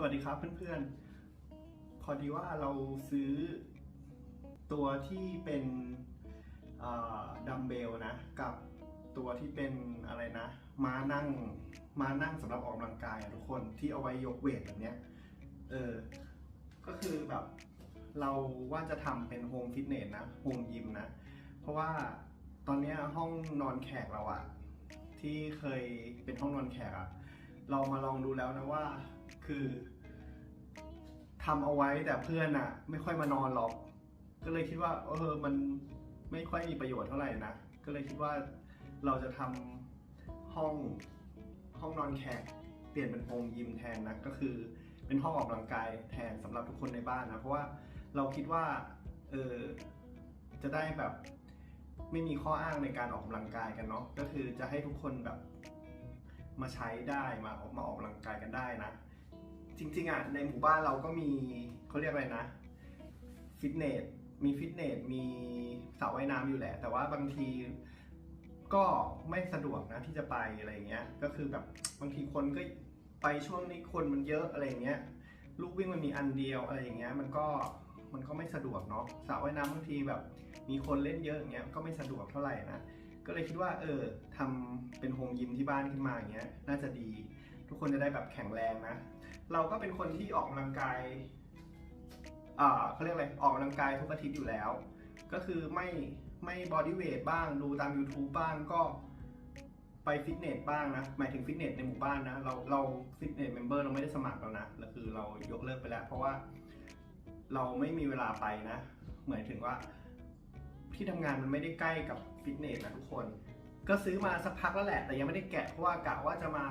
สวัสดีครับเพื่อนๆ พอดีว่าเราซื้อตัวที่เป็นดัมเบลนะ กับตัวที่เป็นอะไรนะ ม้านั่งม้านั่งสำหรับออกกำลังกายทุกคนที่เอาไว้ยกเวทแบบเนี้ยเออ ก็คือแบบเราว่าจะทำเป็นโฮมฟิตเนสนะโฮมยิมนะ เพราะว่าตอนนี้ห้องนอนแขกเราอะที่เคยเป็นห้องนอนแขกอะเรามาลองดูแล้วนะว่า คือทำเอาไว้แต่เพื่อนอะไม่ค่อยมานอนหรอก ก็เลยคิดว่า เออมันไม่ค่อยมีประโยชน์เท่าไหร่นะก็เลยคิดว่าเราจะทำห้องห้องนอนแขกเปลี่ยนเป็นโฮมยิมแทนนะก็คือเป็นห้องออกกำลังกายแทนสำหรับทุกคนในบ้านนะเพราะว่าเราคิดว่าเออจะได้แบบไม่มีข้ออ้างในการออกกำลังกายกันเนาะก็คือจะให้ทุกคนแบบมาใช้ได้มาออกมาออกกำลังกายกันได้นะ จริงๆอะในหมู่บ้านเราก็มีเขาเรียกอะไรนะฟิตเนสมีฟิตเนสมีสระว่ายน้ำอยู่แหละ แต่ว่าบางทีก็ไม่สะดวกนะที่จะไปอะไรเงี้ย ก็คือแบบบางทีคนก็ไปช่วงนี้คนมันเยอะอะไรเงี้ย ลูกวิ่งมันมีอันเดียวอะไรอย่างเงี้ย มันก็มันก็ไม่สะดวกเนาะสระว่ายน้ำบางทีแบบมีคนเล่นเยอะอย่างเงี้ยก็ไม่สะดวกเท่าไหร่นะก็เลยคิดว่าเออทำเป็นโฮมยิมที่บ้านขึ้นมาอย่างเงี้ยน่าจะดี ทุกคนจะได้แบบแข็งแรงนะ เราก็เป็นคนที่ออกกำลังกายอ่าเขาเรียกอะไรออกกำลังกายทุกอาทิตย์อยู่แล้ว ก็คือไม่ไม่บอดี้เวทบ้างดูตาม YouTube บ้างก็ไปฟิตเนสบ้างนะหมายถึงฟิตเนสในหมู่บ้านนะเราเราฟิตเนสเมมเบอร์เราไม่ได้สมัครแล้วนะแล้วคือเรายกเลิกไปแล้ว เพราะว่าเราไม่มีเวลาไปนะ เหมายถึงว่าที่ทำงานมันไม่ได้ใกล้กับฟิตเนสนะทุกคน ก็ซื้อมาสักพักแล้วแหละ แต่ยังไม่ได้แกะเพราะว่ากะว่าจะมา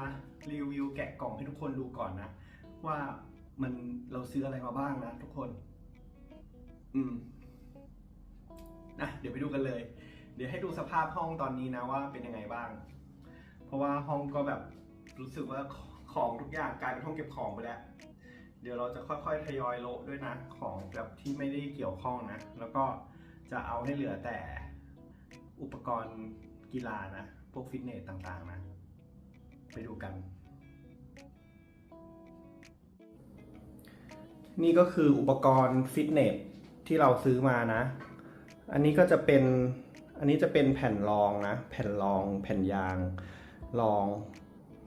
รีวิวแกะกล่องให้ทุกคนดูก่อนนะ ว่ามันเราซื้ออะไรมาบ้างนะทุกคน อืมนะเดี๋ยวไปดูกันเลย เดี๋ยวให้ดูสภาพห้องตอนนี้นะว่าเป็นยังไงบ้าง เพราะว่าห้องก็แบบรู้สึกว่าของทุกอย่างกลายเป็นห้องเก็บของไปแล้วเดี๋ยวเราจะค่อยๆทยอยโละด้วยนะของแบบที่ไม่ได้เกี่ยวข้องนะ แล้วก็จะเอาให้เหลือแต่อุปกรณ์ กีฬานะ พวกฟิตเนสต่างๆนะ ไปดูกัน นี่ก็คืออุปกรณ์ฟิตเนสที่เราซื้อมานะ อันนี้ก็จะเป็น อันนี้จะเป็นแผ่นรองนะ แผ่นรอง แผ่นยาง รอง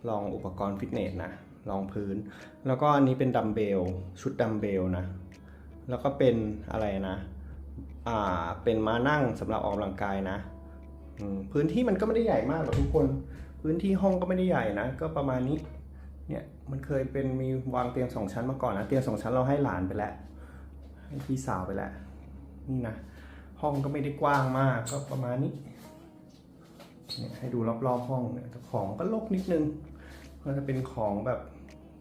รองอุปกรณ์ฟิตเนสนะ รองพื้น แล้วก็อันนี้เป็นดัมเบล ชุดดัมเบลนะ แล้วก็เป็นอะไรนะ อ่า เป็นม้านั่งสำหรับออกกำลังกายนะ พื้นที่มันก็ไม่ได้ใหญ่มากหรอกทุกคน พื้นที่ห้องก็ไม่ได้ใหญ่นะ ก็ประมาณนี้ เนี่ยมันเคยเป็นมีวางเตียงสองชั้นมาก่อนนะ เตียงสองชั้นเราให้หลานไปแล้ว ให้พี่สาวไปแล้ว นี่นะ ห้องก็ไม่ได้กว้างมาก ก็ประมาณนี้ เนี่ยให้ดูรอบๆห้องเนี่ยของก็ลกนิดนึง ก็จะเป็นของแบบ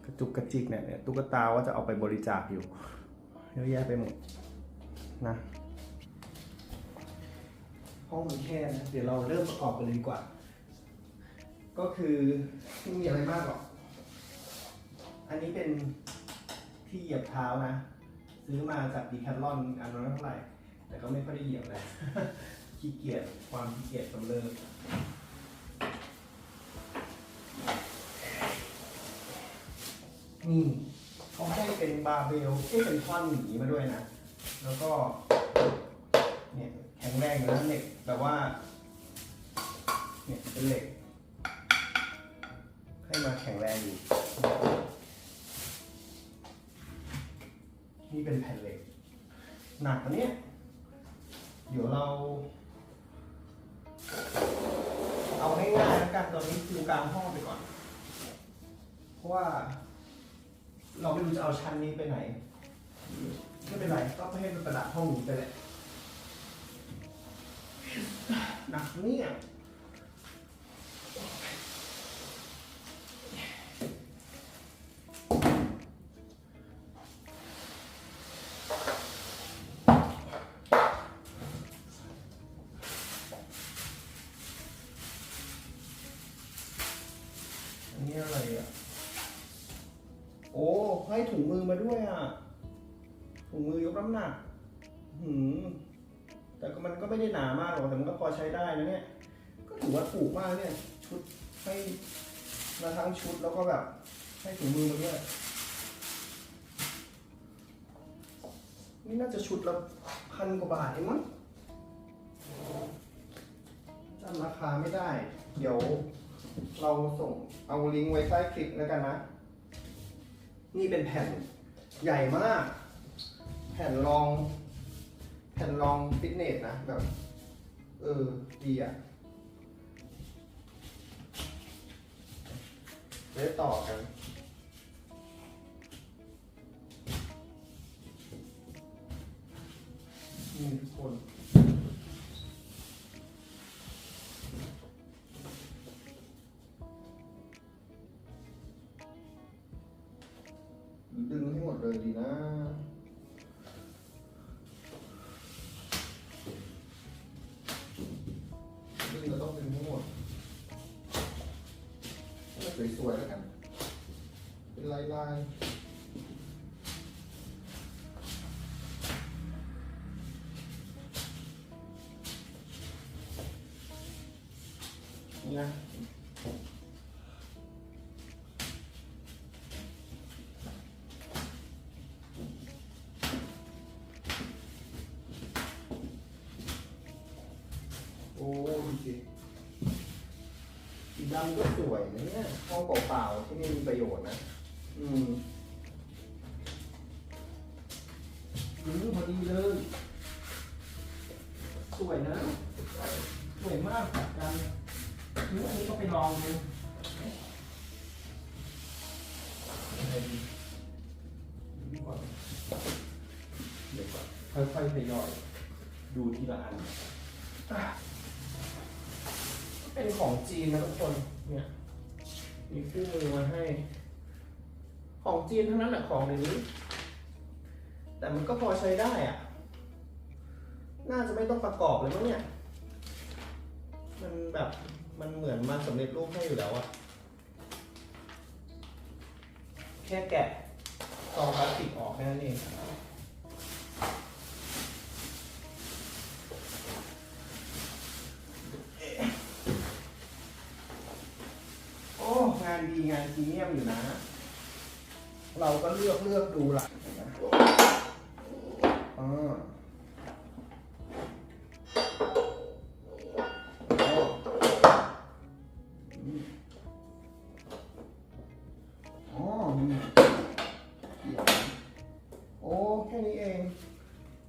กระจุกกระจิกเนี่ย ตุ๊กตาว่าจะเอาไปบริจาคอยู่ เยอะแยะไปหมดนะ ห้องมันแค่นะเดี๋ยวเราเริ่มประกอบกันเลยดีกว่า ก็คือไม่มีอะไรมากหรอก อันนี้เป็นที่เหยียบเท้านะ ซื้อมาจากดีแคทลอนอันนั้นเท่าไหร่ แต่ก็ไม่ค่อยได้เหยียบเลยขี้เกียจความขี้เกียจกำเริบนี่เขาให้เป็นบาร์เบลที่เป็นท่อนหนีมาด้วยนะ แล้วก็ ข็งแรงอยู่นะเหล็กแต่ว่าเนี่ยเป็นเหล็ก ให้มาแข็งแรงอยู่ นี่เป็นแผ่นเหล็ก หนักอันเนี้ยเดี๋ยวเรา เอาง่ายๆแล้วกันตอนนี้คือกลางห้องไปก่อน เพราะว่า เราไม่รู้จะเอาชั้นนี้ไปไหน ไม่เป็นไร ก็ให้มันประดับห้องนี้ไปแหละ หนักเนี่ยอันนี้อะไรอะ โอ้ให้ถุงมือมาด้วยอะ ถุงมือยกน้ำหนัก หืม มันก็ไม่ได้หนามากหรอกแต่มันก็พอใช้ได้นะเนี่ย ก็ถือว่าถูกมากเนี่ย ชุดให้มาทั้งชุดแล้วก็แบบให้ถุงมือมาด้วยนี่น่าจะชุดละพันกว่าบาทเองมั้งจำราคาไม่ได้ เดี๋ยวเราส่งเอาลิงก์ไว้ใต้คลิปแล้วกันนะ นี่เป็นแผ่นใหญ่มาก แผ่นรอง ผ่นรองฟิตเนสนะแบบ เออ ดีอะได้ต่อกัน นี่ทุกคน สวยๆแล้วกัน เป็นลายลายเนี่นะ ดำก็สวยนะเนี่ยห้องเปล่าๆที่นี่มีประโยชน์นะ อืมอืมพอดีเลย สวยนะ สวยมากจัดกันอืมอันนี้ก็ไปลองดูอะไรดีดีกว่าเดี๋ยวก่อนค่อยๆทยอยดูทีละอัน เป็นของจีนนะทุกคนเนี่ยมีคู่มือมาให้ ของจีนทั้งนั้นแหละของในนี้ แต่มันก็พอใช้ได้อะน่าจะไม่ต้องประกอบเลยมั้งเนี่ย มันแบบมันเหมือนมาสำเร็จรูปให้อยู่แล้วอะแค่แกะซองพลาสติกออกแค่นั้นเอง งานดีงานพรีเมียมอยู่นะ เราก็เลือกเลือกดูละอ๋ออ๋อโอ้แค่นี้เอง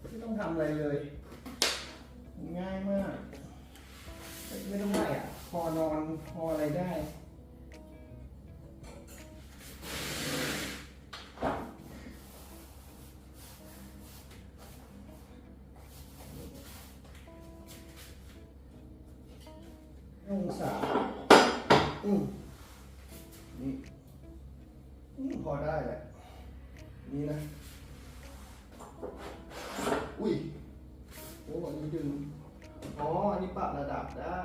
ไม่ต้องทำอะไรเลยง่ายมาก ไม่ต้องได้อะ พอนอน พออะไรได้ อุ้ยโอ้อันนี้ดึง อ๋อ อันนี้ปรับระดับได้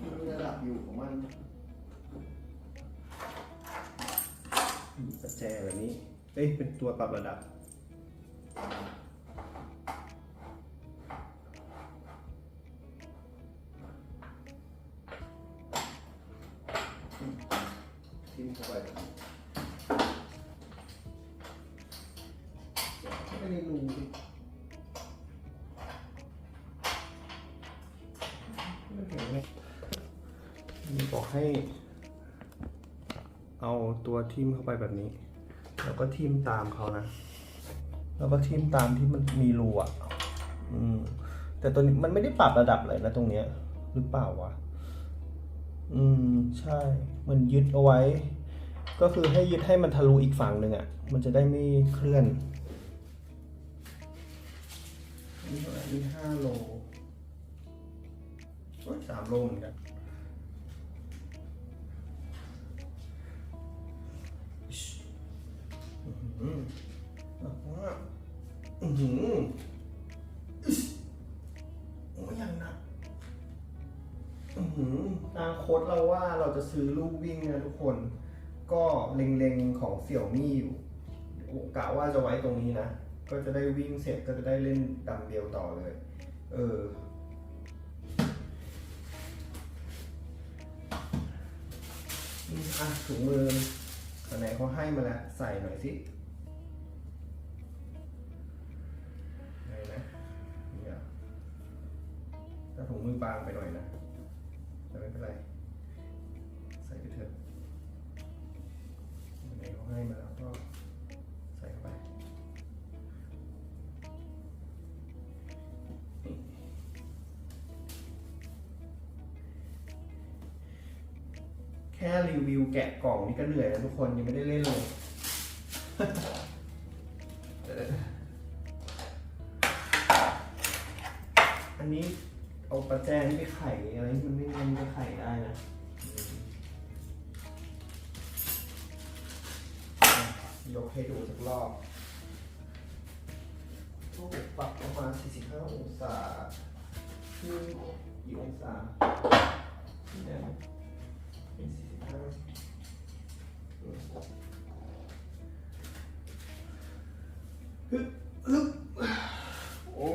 มีระดับอยู่ของมันประแจแบบนี้ เอ้ย เป็นตัวปรับระดับทิ้งเข้าไป ให้ เอาตัวทิมเข้าไปแบบนี้ แล้วก็ทิมตามเขานะ แล้วก็ทิมตามที่มันมีรูอะ อืม แต่ตัวนี้มันไม่ได้ปรับระดับเลยนะตรงเนี้ย หรือเปล่าวะ อืม ใช่ มันยึดเอาไว้ ก็คือให้ยึดให้มันทะลุอีกฝั่งหนึ่งอะ มันจะได้ไม่เคลื่อนนี่เท่าไหร่นี่ห้าโลโอ้ยสามโลเหมือนกัน อื้อหือหนักมาอือหืออิ๊ชโอ้ยอย่างนักอื้อหือตามโค้ดเราว่าเราจะซื้อลูกวิ่งนะทุกคน ก็เล็งๆของเสี่ยวมี่อยู่กะว่าจะไว้ตรงนี้นะ ก็จะได้วิ่งเสร็จก็จะได้เล่นดัมเบลต่อเลย เอออะถุงมืออันไหนเขาให้มาแล้ว ใส่หน่อยสิ มือบางไปหน่อยนะแต่ไม่เป็นไร ใส่ไปเถอะไหนเขาให้มาแล้วก็ใส่เข้าไปแค่รีวิวแกะกล่องนี่ก็เหนื่อยแล้วทุกคนยังไม่ได้เล่นเลย อันนี้ เอาประแจนี่ไปไข่อะไรมันไม่มันจะไข่ได้นะอืมยกให้ดูสักรอบโอ้ปรับประมาณ 45 องศานี่กี่องศาเนี่ยเป็น45ฮึบฮึบโอ้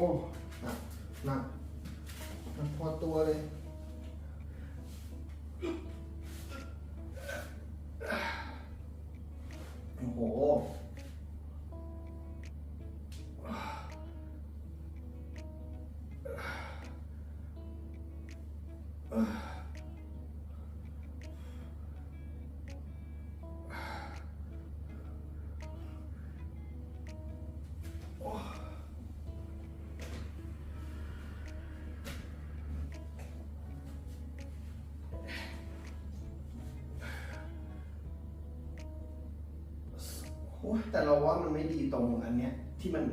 อ้ยแต่เราว่ามันไม่ดีตรงอันเนี้ย ที่มัน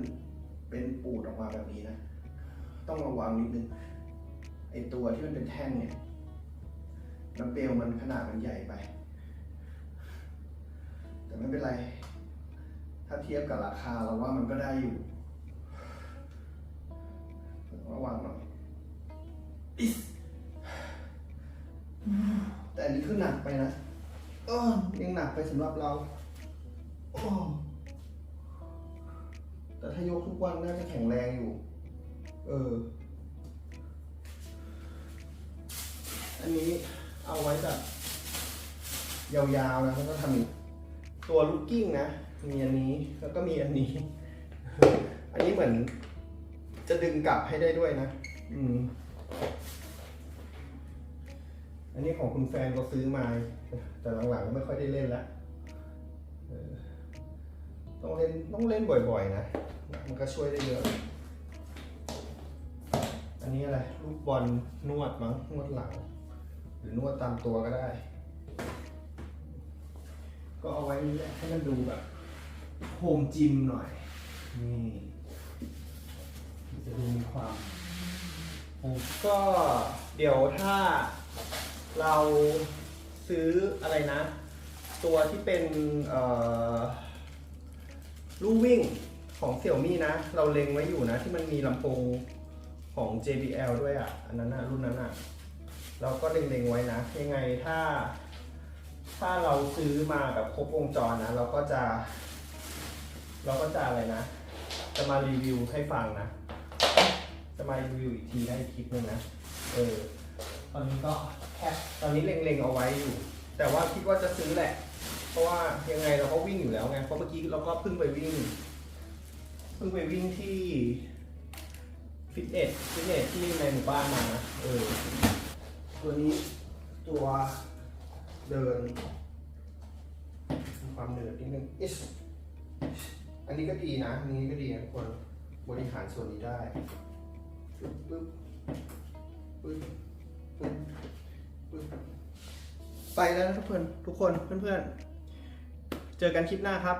เป็นปูดออกมาแบบนี้นะ ต้องระวังนิดนึงไอตัวที่มันเป็นแท่งเนี่ยน้ำเปลวมันขนาดมันใหญ่ไป แต่ไม่เป็นไร ถ้าเทียบกับราคาเราว่ามันก็ได้อยู่ระวังหน่อยแต่อันนี้คือหนักไปนะเออยังหนักไปสำหรับเรา แต่ถ้ายกทุกวันน่าจะแข็งแรงอยู่ เออ อันนี้เอาไว้แบบยาวๆนะแล้วก็ทำอีกตัวลูกกิ้งนะ มีอันนี้แล้วก็มีอันนี้ อันนี้เหมือน จะดึงกลับให้ได้ด้วยนะ อืม อันนี้ของคุณแฟนก็ซื้อมา แต่หลังๆก็ไม่ค่อยได้เล่นละเออ ต้องเล่นต้องเล่นบ่อยๆนะ มันก็ช่วยได้เยอะ อันนี้อะไรลูกบอลนวดมั้งนวดหลัง หรือนวดตามตัวก็ได้ ก็เอาไว้นี่แหละให้มันดูแบบโฮมจิมหน่อย นี่จะดูมีความก็เดี๋ยวถ้าเราซื้ออะไรนะ ตัวที่เป็นเอ่อ ลู่วิ่งของเสี่ยวมี่นะ เราเล็งไว้อยู่นะ ที่มันมีลำโพงของ JBL ด้วยอะ อันนั้นนะรุ่นนั้นอะ เราก็เล็งๆไว้นะ ยังไงถ้า ถ้าเราซื้อมาแบบครบวงจรนะ เราก็จะ เราก็จะอะไรนะ จะมารีวิวให้ฟังนะ จะมารีวิวอีกทีได้คลิปนึงนะ เออ ตอนนี้ก็แค่ตอนนี้เล็งๆเอาไว้อยู่ แต่ว่าคิดว่าจะซื้อแหละ เพราะว่ายังไงเราก็วิ่งอยู่แล้วไง เพราะเมื่อกี้เราก็เพิ่งไปวิ่ง เพิ่งไปวิ่งที่ฟิตเนส ฟิตเนสที่ในหมู่บ้านมานะเออ ตัวนี้ตัวเดินมีความเหนื่อยนิดนึงอิสอันนี้ก็ดีนะ อันนี้ก็ดีนะทุกคนบริหารส่วนนี้ได้ปึ๊บปึ๊บปึ๊บปึ๊บปึ๊บไปแล้วนะทุกคนทุกคนเพื่อนๆ เจอกันคลิปหน้าครับ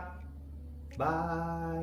บาย